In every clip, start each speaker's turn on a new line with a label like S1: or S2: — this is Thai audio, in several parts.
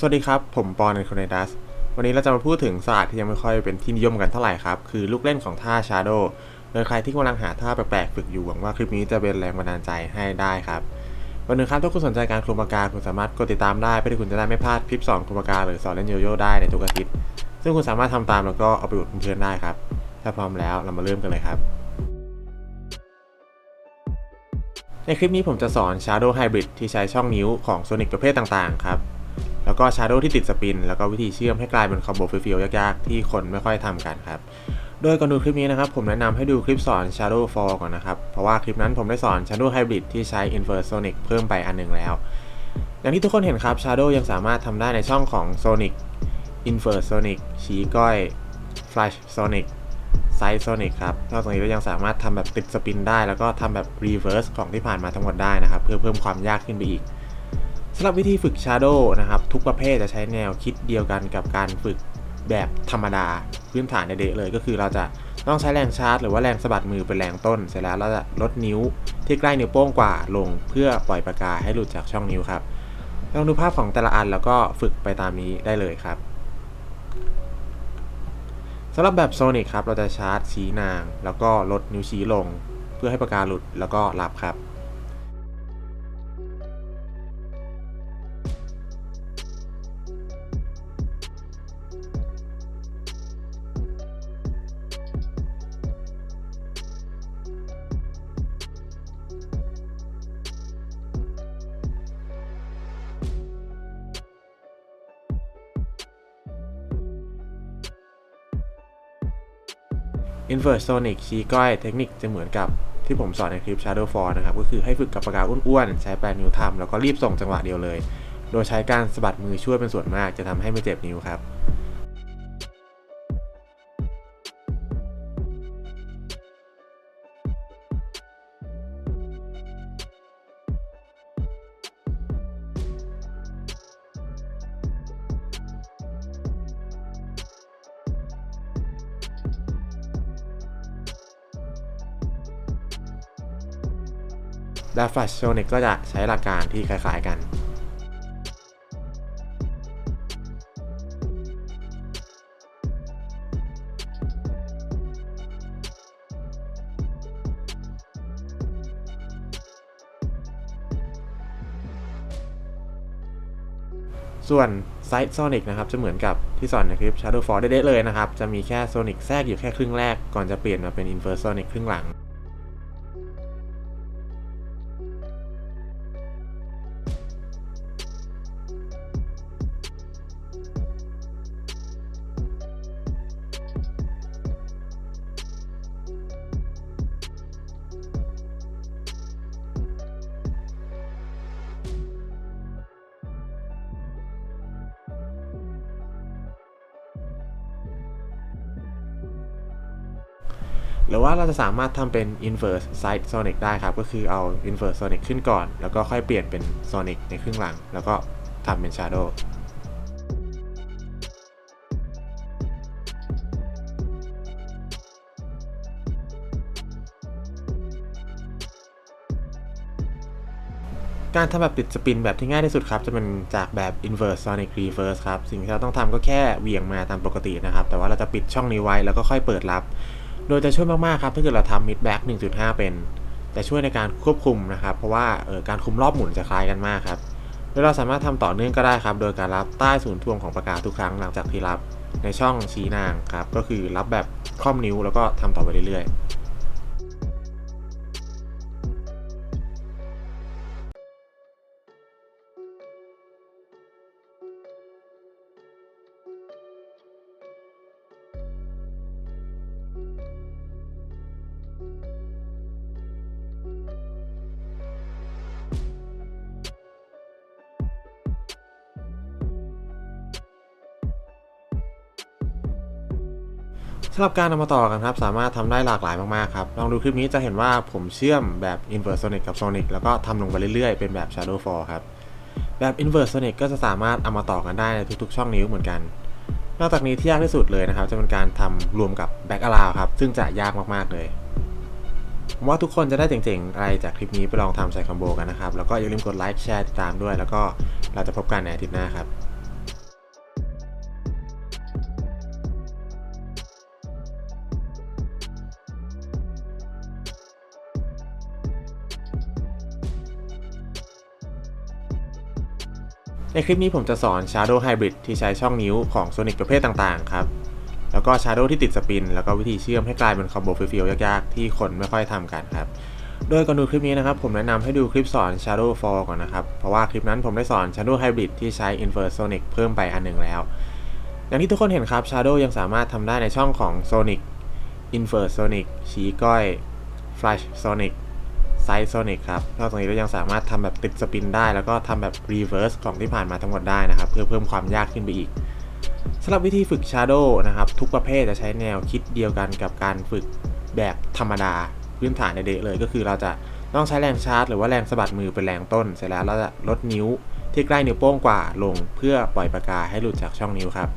S1: สวัสดีครับ ผมปอนในโคเนดัสวันนี้เราจะมาพูดถึงศาสตร์ที่ยังไม่ค่อยเป็นที่นิยมกันเท่าไหร่ครับ คือลูกเล่นของท่า Shadow โดยใครที่กำลังหาท่าแปลกๆฝึกอยู่หวังว่าคลิปนี้จะเป็นแรงบันดาลใจให้ได้ครับ วันหนึ่งครับถ้าคุณสนใจการคลุมปากาคุณสามารถกดติดตามได้เพื่อที่คุณจะได้ไม่พลาดคลิปสอนคลุมปากาหรือสอนเล่นโยโย่ได้ในทุกอาทิตย์ ซึ่งคุณสามารถทำตามแล้วก็เอาไปอวดเพื่อนๆได้ครับ ถ้าพร้อมแล้วเรามาเริ่มกันเลยครับ ในคลิปนี้ผมจะสอน Shadow Hybrid ที่ใช้ช่องนิ้วของ Sonic ประเภทต่างๆครับ แล้วก็ Shadow ที่ติดสปิน แล้วก็วิธีเชื่อมให้กลายเป็นคอมโบฟิลๆยากๆ ที่คนไม่ค่อยทำกันครับโดยก่อนดูคลิปนี้นะครับผมแนะนำให้ดูคลิปสอน Shadow Fall ก่อนนะครับ เพราะว่าคลิปนั้นผมได้สอน Shadow Hybrid ที่ใช้ Inverse Sonic เพิ่มไปอันหนึ่งแล้ว อย่างที่ทุกคนเห็นครับ Shadow ยังสามารถทำได้ในช่องของ Sonic Inverse Sonic ชี้ก้อย Flash Sonic ไซส์โซนิกครับ นอกจากนี้ก็ยังสามารถทำแบบติดสปินได้ แล้วก็ทำแบบรีเวิร์สของที่ผ่านมาทั้งหมดได้นะครับ เพื่อเพิ่มความยากขึ้นไปอีก สำหรับวิธีฝึก Shadow นะครับ ทุกประเภทจะใช้แนวคิดเดียวกันกับการฝึกแบบธรรมดาพื้นฐานเด็กๆเลยก็คือเราจะต้องใช้แรงชาร์จหรือว่าแรงสะบัดมือเป็นแรงต้น เสร็จแล้วเราจะลดนิ้วที่ใกล้นิ้วโป้งกว่าลงเพื่อปล่อยปากกาให้หลุดจากช่องนิ้วครับลองดูภาพของแต่ละอันแล้วก็ฝึกไปตามนี้ได้เลยครับสำหรับแบบโซนิกครับเราจะชาร์จชี้นาง แล้วก็ลดนิ้วชี้ลง เพื่อให้ปากกาหลุดแล้วก็รับครับ Inverse Sonic ชี้ก้อยเทคนิคจะเหมือนกับที่ผมสอนในคลิป Shadow Fall นะครับ ก็คือให้ฝึกกับปากกาอ้วนๆ ใช้แปลนิ้วทำแล้วก็รีบส่งจังหวะเดียวเลย โดยใช้การสะบัดมือช่วยเป็นส่วนมากจะทำให้ไม่เจ็บนิ้วครับ และ Flash Sonic ก็จะใช้หลักการที่คล้ายๆกันส่วน Side Sonic นะครับ จะเหมือนกับที่สอนในคลิป Shadow Fall เด็ดๆเลยนะครับ จะมีแค่ Sonic แทรกอยู่แค่ครึ่งแรก ก่อนจะเปลี่ยนมาเป็น Inverse Sonic ครึ่งหลัง หรือว่าเราจะสามารถทำเป็น inverse side sonic ได้ครับ ก็คือเอา inverse sonic ขึ้นก่อน แล้วก็ค่อยเปลี่ยนเป็น sonic ในครึ่งหลัง แล้วก็ทำเป็น shadow การทำแบบติดสปินแบบที่ง่ายที่สุดครับ จะเป็นจากแบบ inverse sonic reverse ครับ สิ่งที่เราต้องทำก็แค่เวียงมาตามปกตินะครับ แต่ว่าเราจะปิดช่องนี้ไว้แล้วก็ค่อยเปิดรับ โดยจะช่วยมากๆครับถ้าเกิดเราทำมิดแบ็ก1.5 เป็น จะช่วยในการควบคุมนะครับ เพราะว่าออการคุมรอบหมุนจะคล้ายกันมากครับโดยเราสามารถทำต่อเนื่องก็ได้ครับ โดยการรับใต้ศูนย์ทวงของปากกาทุกครั้งหลังจากที่รับในช่องชี้นางครับก็คือรับแบบค่อมนิ้วแล้วก็ทำต่อไปเรื่อยๆำหรับการนำมาต่อกันครับ สามารถทำได้หลากหลายมาก ๆ ครับ ลองดูคลิปนี้จะเห็นว่าผมเชื่อมแบบ Inverse Sonic กับ Sonic แล้วก็ทำลงไปเรื่อย ๆ เป็นแบบ Shadow Fall ครับ แบบ Inverse Sonic ก็จะสามารถเอามาต่อกันได้ในทุก ๆ ช่องนิ้วเหมือนกัน นอกจากนี้ที่ยากที่สุดเลยนะครับ จะเป็นการทำรวมกับแบ็กอาราวครับ ซึ่งจะยากมากๆเลยผมว่าทุกคนจะได้เจ๋งๆ อะไรจากคลิปนี้ไปลองทำใส่คอมโบกันนะครับ แล้วก็อย่าลืมกดไลค์แชร์ติดตามด้วย แล้วก็เราจะพบกันในอาทิตย์หน้าครับ ในคลิปนี้ผมจะสอน Shadow Hybrid ที่ใช้ช่องนิ้วของ Sonic ประเภทต่างๆ ครับ แล้วก็ Shadow ที่ติดสปิน แล้วก็วิธีเชื่อมให้กลายเป็นคอมโบฟิลๆยากๆ ที่คนไม่ค่อยทำกันครับ โดยก่อนดูคลิปนี้นะครับ ผมแนะนำให้ดูคลิปสอน Shadow Fall ก่อนนะครับ เพราะว่าคลิปนั้นผมได้สอน Shadow Hybrid ที่ใช้ Inverse Sonic เพิ่มไปอันหนึ่งแล้ว อย่างที่ทุกคนเห็นครับ Shadow ยังสามารถทำได้ในช่องของ Sonic Inverse Sonic ชี้ก้อย Flash Sonic ไซส์โซนิกครับนอกจากนี้เรายังสามารถทำแบบติดสปินได้ แล้วก็ทำแบบรีเวิร์สของที่ผ่านมาทั้งหมดได้นะครับ เพื่อเพิ่มความยากขึ้นไปอีกสำหรับวิธีฝึก Shadow นะครับ ทุกประเภทจะใช้แนวคิดเดียวกันกับการฝึกแบบธรรมดาพื้นฐานเด็กๆเลย ก็คือเราจะต้องใช้แรงชาร์จหรือว่าแรงสะบัดมือเป็นแรงต้น เสร็จแล้วเราจะลดนิ้วที่ใกล้นิ้วโป้งกว่าลงเพื่อปล่อยปากกาให้หลุดจากช่องนิ้วครับ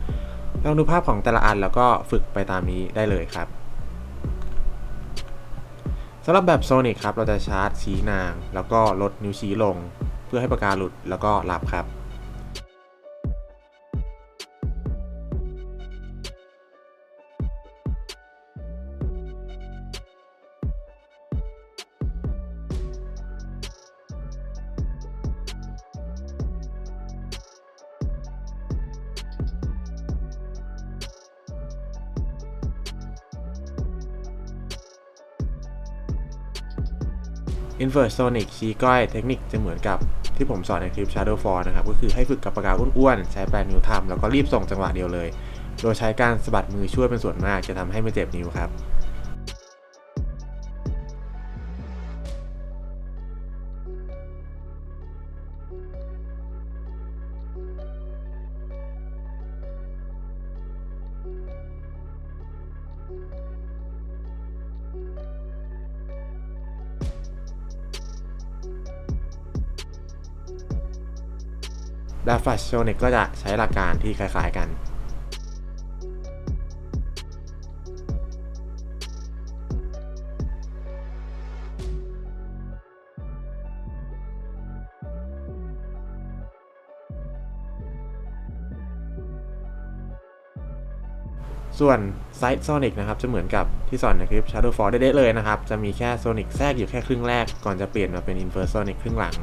S1: ลองดูภาพของแต่ละอันแล้วก็ฝึกไปตามนี้ได้เลยครับ สำหรับแบบโซนิกครับเราจะชาร์จชี้นาง แล้วก็ลดนิ้วชี้ลง เพื่อให้ปากกาหลุดแล้วก็หลับครับ Inverse Sonic ชี้ก้อยเทคนิคจะเหมือนกับที่ผมสอนในคลิป Shadow Fall นะครับ ก็คือให้ฝึกกับปากกาอ้วนๆ ใช้แปลนิ้วทำแล้วก็รีบส่งจังหวะเดียวเลย โดยใช้การสะบัดมือช่วยเป็นส่วนมากจะทำให้ไม่เจ็บนิ้วครับ แบบ Flash Sonic ก็จะใช้หลักการที่คล้ายๆกัน ส่วน Side Sonic นะครับ จะเหมือนกับที่สอนในคลิป Shadow Fall ได้เลยนะครับ จะมีแค่ Sonic แทรกอยู่แค่ครึ่งแรกก่อนจะเปลี่ยนมาเป็น Inverse Sonic ครึ่งหลัง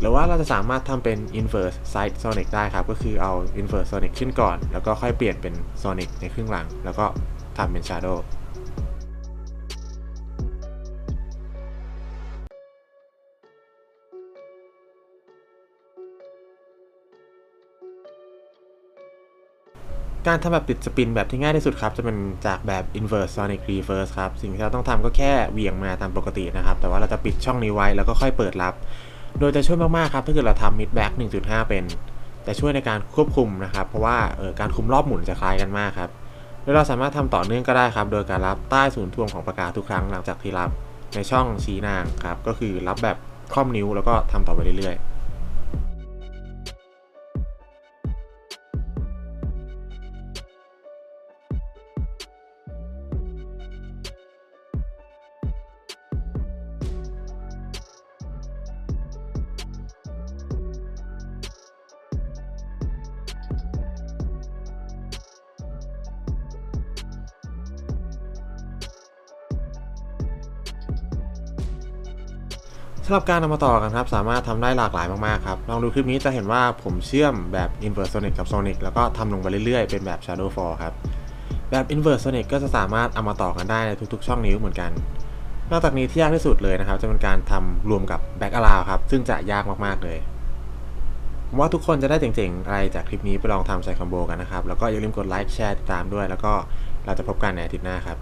S1: หรือว่าเราจะสามารถทำเป็น inverse side sonic ได้ครับ ก็คือเอา inverse sonic ขึ้นก่อน แล้วก็ค่อยเปลี่ยนเป็น sonic ในครึ่งหลัง แล้วก็ทำเป็น shadow การทำแบบติดสปินแบบที่ง่ายที่สุดครับ จะเป็นจากแบบ inverse sonic reverse ครับ สิ่งที่เราต้องทำก็แค่เหวี่ยงมาตามปกตินะครับ แต่ว่าเราจะปิดช่องนี้ไว้แล้วก็ค่อยเปิดรับ โดยจะช่วยมากๆครับ ถ้าเกิดเราทำ mid back 1.5 เป็น จะช่วยในการควบคุมนะครับ เพราะว่าออการคุมรอบหมุนจะคล้ายกันมากครับโดยเราสามารถทำต่อเนื่องก็ได้ครับ โดยการรับใต้ศูนย์ทวงของปากกาทุกครั้งหลังจากที่รับในช่องชี้นางครับ ก็คือรับแบบค่อมนิ้วแล้วก็ทำต่อไปเรื่อยๆำหรับการนำมาต่อกันครับ สามารถทำได้หลากหลายมากๆครับ ลองดูคลิปนี้จะเห็นว่าผมเชื่อมแบบ Inverse Sonic กับ Sonic แล้วก็ทำลงไปเรื่อยๆ เป็นแบบ Shadow Fall ครับ แบบ Inverse Sonic ก็จะสามารถเอามาต่อกันได้ในทุกๆ ช่องนิ้วเหมือนกัน นอกจากนี้ที่ยากที่สุดเลยนะครับ จะเป็นการทำรวมกับ Back Allow ครับ ซึ่งจะยากมากๆเลยผมว่าทุกคนจะได้เจ๋งๆ อะไรจากคลิปนี้ไปลองทำใส่คอมโบกันนะครับ แล้วก็อย่าลืมกดไลค์แชร์ติดตามด้วย แล้วก็เราจะพบกันในอาทิตย์หน้าครับ